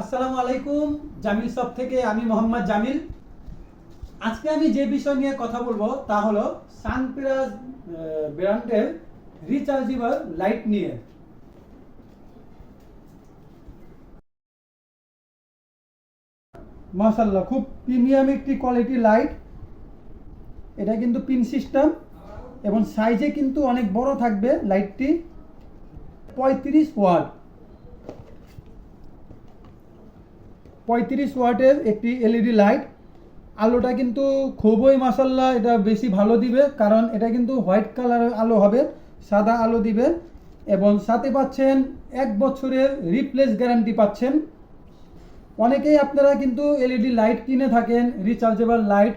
আসসালামু আলাইকুম, জামিল সব থেকে, আমি মোহাম্মদ জামিল। আজকে আমি যে বিষয় নিয়ে কথা বলব তা হলো সানপ্লাস ব্র্যান্ডের রিচার্জেবল লাইট নিয়ে। মাশাল্লাহ খুব প্রিমিয়াম একটি কোয়ালিটি লাইট এটা কিন্তু পিন সিস্টেম এবং সাইজে কিন্তু অনেক বড় থাকবে লাইটটি পঁয়ত্রিশ ওয়াট পঁয়ত্রিশ ওয়াটের একটি এলইডি লাইট। আলোটা কিন্তু খুবই মাসাল্লাহ এটা বেশি ভালো দিবে, কারণ এটা কিন্তু হোয়াইট কালারের আলো হবে, সাদা আলো দিবে। এবং সাথে পাচ্ছেন এক বছরের রিপ্লেস গ্যারান্টি পাচ্ছেন। অনেকেই আপনারা কিন্তু এলইডি লাইট কিনে থাকেন, রিচার্জেবল লাইট।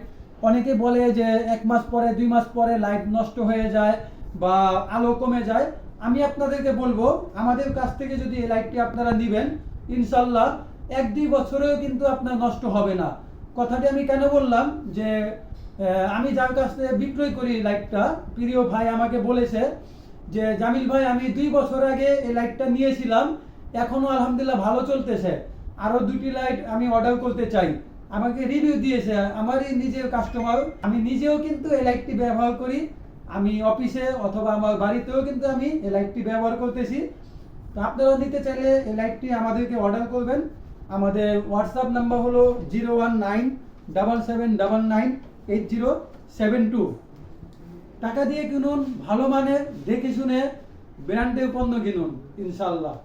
অনেকে বলে যে এক মাস পরে, দুই মাস পরে লাইট নষ্ট হয়ে যায় বা আলো কমে যায়। আমি আপনাদেরকে বলব, আমাদের কাছ থেকে যদি এই লাইটটি আপনারা নেবেন ইনশাল্লাহ এক দুই বছরেও কিন্তু আপনার নষ্ট হবে না। কথাটি আমি কেন বললাম? যে আমি যার কাছ থেকে বিক্রয় করি লাইটটা, প্রিয় ভাই আমাকে বলেছে যে, জামিল ভাই, আমি দুই বছর আগে এই লাইটটা নিয়েছিলাম, এখনও আলহামদুলিল্লাহ ভালো চলতেছে। আরও দুটি লাইট আমি অর্ডার করতে চাই। আমাকে রিভিউ দিয়েছে, আমারই নিজের কাস্টমার, আমি নিজেও কিন্তু এই লাইটটি ব্যবহার করি। আমি অফিসে অথবা আমার বাড়িতেও কিন্তু আমি এই লাইটটি ব্যবহার করতেছি। তো আপনারা নিতে চাইলে এই লাইটটি আমাদেরকে অর্ডার করবেন। আমাদের হোয়াটসঅ্যাপ নাম্বার হলো zero one nine double seven double nine eight zero seven two টাকা দিয়ে কিনুন, ভালো মানের, দেখে শুনে ব্র্যান্ডের পণ্য কিনুন ইনশাল্লাহ